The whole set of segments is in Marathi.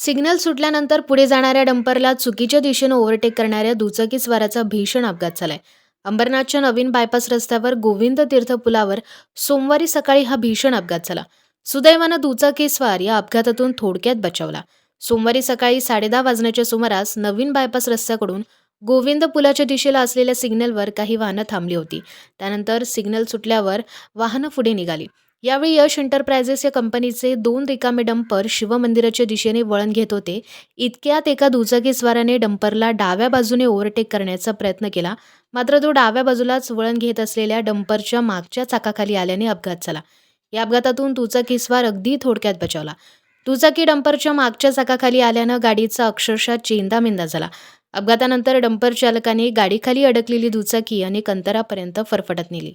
सिग्नल सुटल्यानंतर पुढे जाणाऱ्या डंपरला चुकीच्या दिशेनं ओव्हरटेक करणाऱ्या दुचाकीस्वाराचा भीषण अपघात झालाय. अंबरनाथच्या नवीन बायपास रस्त्यावर गोविंद तीर्थ पुलावर सोमवारी सकाळी हा भीषण अपघात झाला. सुदैवानं दुचाकीस्वार या अपघातातून थोडक्यात बचावला. सोमवारी सकाळी साडेदहा वाजण्याच्या सुमारास नवीन बायपास रस्त्याकडून गोविंद पुलाच्या दिशेला असलेल्या सिग्नलवर काही वाहनं थांबली होती. त्यानंतर सिग्नल सुटल्यावर वाहनं पुढे निघाली. यावेळी यश एंटरप्राइजेस या कंपनीचे दोन रिकामे डंपर शिवमंदिराच्या दिशेने वळण घेत होते. इतक्यात एका दुचाकीस्वाराने डंपरला डाव्या बाजूने ओव्हरटेक करण्याचा प्रयत्न केला. मात्र तो डाव्या बाजूलाच वळण घेत असलेल्या डंपरच्या मागच्या चाकाखाली आल्याने अपघात झाला. या अपघातातून दुचाकीस्वार अगदी थोडक्यात बचावला. दुचाकी डंपरच्या मागच्या चाकाखाली आल्यानं गाडीचा अक्षरशः चेंदामेंदा झाला. अपघातानंतर डंपर चालकाने गाडीखाली अडकलेली दुचाकी अनेक अंतरापर्यंत फरफटत नेली.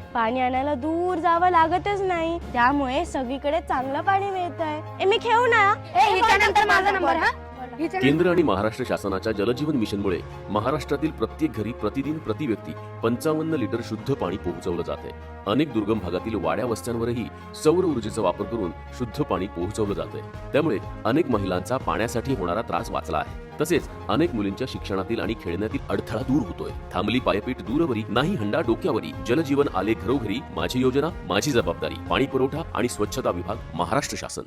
पाणी आणायला दूर जावं लागतच नाही. त्यामुळे सगळीकडे चांगलं पाणी मिळत आहे मी खेळू ना? ए माझा नंबर हा? केंद्र आणि महाराष्ट्र शासनाच्या जलजीवन मिशनमुळे महाराष्ट्रातील प्रत्येक घरी प्रतिदिन प्रति व्यक्ती पंचावन्न लिटर शुद्ध पाणी पोहोचवलं जाते अनेक दुर्गम भागातील वाड्या वस्त्यांवरही सौर ऊर्जेचा वापर करून शुद्ध पाणी पोहोचवलं जातंय त्यामुळे अनेक महिलांचा पाण्यासाठी होणारा त्रास वाचला आहे. तसेच अनेक मुलींच्या शिक्षणातील आणि खेळण्यातील अडथळा दूर होतोय. थांबली पायपीट दूरवरी नाही हंडा डोक्यावरी जलजीवन आले घरोघरी माझी योजना माझी जबाबदारी पाणी पुरवठा आणि स्वच्छता विभाग महाराष्ट्र शासन.